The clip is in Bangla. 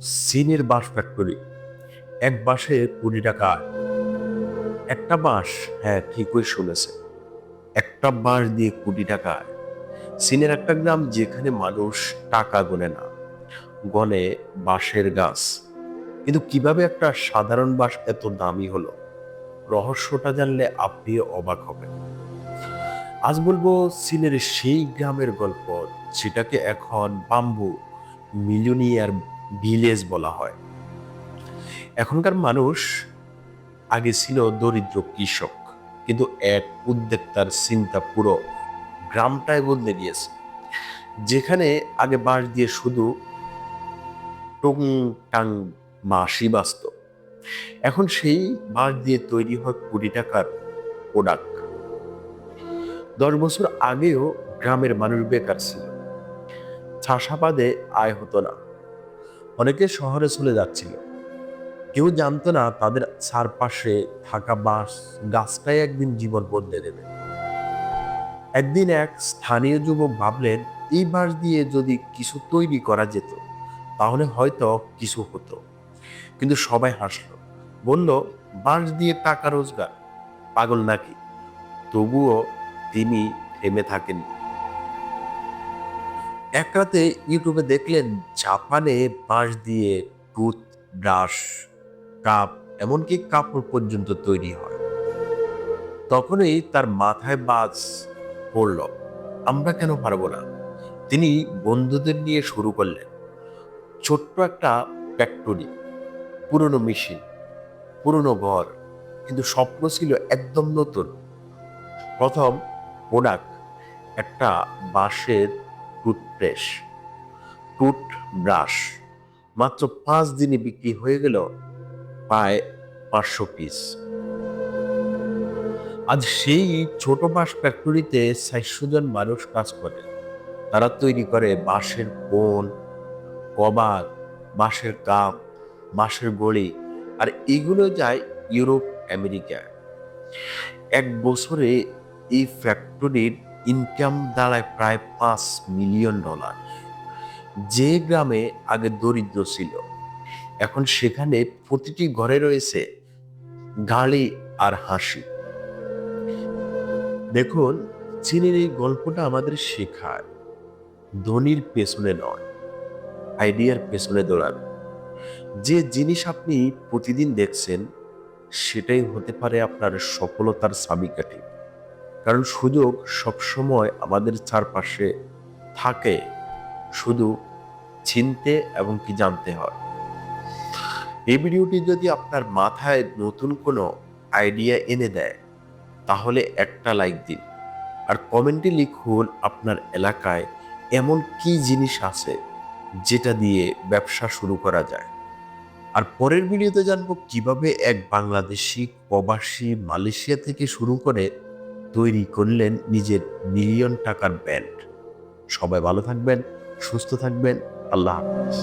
সিনের বাঁশ ফ্যাক্টরি এক বাঁশে কুড়ি টাকা একটা বাঁশ হ্যাঁ ঠিকই শুনেছে একটা বাঁশ দিয়ে কোটি টাকা। চীনের একটা গ্রাম যেখানে মানুষ টাকা গোনে না, গনে বাঁশের গাছ। কিন্তু কীভাবে একটা সাধারণ বাঁশ এত দামি হলো, রহস্যটা জানলে আপনি অবাক হবেন। আজ বলব চীনের সেই গ্রামের গল্প, যেটাকে এখন বাম্বু, মিলিয়নিয়ার ভিলেজ বলা হয়। এখনকার মানুষ আগে ছিল দরিদ্র কৃষক, কিন্তু এক উদ্যোক্তার চিন্তা পুরো গ্রামটাই বদলে দিয়েছে যেখানে আগে বাঁশ দিয়ে শুধু টুং টাং মাসি বাঁচত এখন সেই বাঁশ দিয়ে তৈরি হয় কোটি টাকার প্রোডাক্ট। দশ বছর আগেও গ্রামের মানুষ বেকার ছিল। চাষাবাদে আয় হতো না। অনেকে শহরে চলে যাচ্ছিল। কেউ জানতো না তাদের চারপাশে থাকা বাঁশ গাছটাই একদিন জীবন বদলে দেবে। একদিন এক স্থানীয় যুবক ভাবলেন, এই বাঁশ দিয়ে যদি কিছু তৈরি করা যেত, তাহলে হয়তো কিছু হতো। কিন্তু সবাই হাসলো। বলল, বাঁশ দিয়ে টাকা রোজগার, পাগল নাকি? তবুও তিনি থেমে থাকেন এক রাতে ইউটিউবে দেখলেন জাপানে বাঁশ দিয়ে টুথ ব্রাশ কাপ, এমনকি কাপড় পর্যন্ত তৈরি হয়। তখনই তার মাথায় বাজ পড়ল, আমরা কেন পারব না? তিনি বন্ধুদের নিয়ে শুরু করলেন, ছোট্ট একটা ফ্যাক্টরি, পুরনো মেশিন, পুরনো ঘর, কিন্তু স্বপ্ন ছিল একদম নতুন। প্রথম প্রোডাক্ট একটা বাঁশের টুথব্রাশ। টুথ ব্রাশ মাত্র পাঁচ দিনে বিক্রি হয়ে গেল প্রায় পাঁচশো পিস আজ সেই ছোট বাঁশ ফ্যাক্টরিতে চারশো জন মানুষ কাজ করে। তারা তৈরি করে বাঁশের কোন কবাদ বাঁশের কাপ বাঁশের গড়ি আর এগুলো যায় ইউরোপ আমেরিকা এক বছরে এই ফ্যাক্টরির ইনকাম দাঁড়ায় প্রায় পাঁচ মিলিয়ন ডলার যে গ্রামে আগে দরিদ্র ছিল, এখন সেখানে প্রতিটি ঘরে রয়েছে গাড়ি আর হাসি। দেখুন, চীনের এই গল্পটা আমাদের শেখায়, ধনির পেছনে নয়, আইডিয়ার পেছনে দৌড়াবে যে জিনিস আপনি প্রতিদিন দেখছেন, সেটাই হতে পারে আপনার সফলতার চাবিকাঠি কারণ সুযোগ সবসময় আমাদের চারপাশে থাকে। শুধু চিনতে এবং কি জানতে হয়। এই ভিডিওটি যদি আপনার মাথায় নতুন কোনো আইডিয়া এনে দেয়, তাহলে একটা লাইক দিন। আর কমেন্টে লিখুন আপনার এলাকায় এমন কি জিনিস আছে যেটা দিয়ে ব্যবসা শুরু করা যায়। আর পরের ভিডিওতে জানব কীভাবে এক বাংলাদেশি, প্রবাসী মালয়েশিয়া থেকে শুরু করে তৈরি করলেন নিজের মিলিয়ন টাকার ব্যান্ড সবাই ভালো থাকবেন সুস্থ থাকবেন আল্লাহ হাফিজ।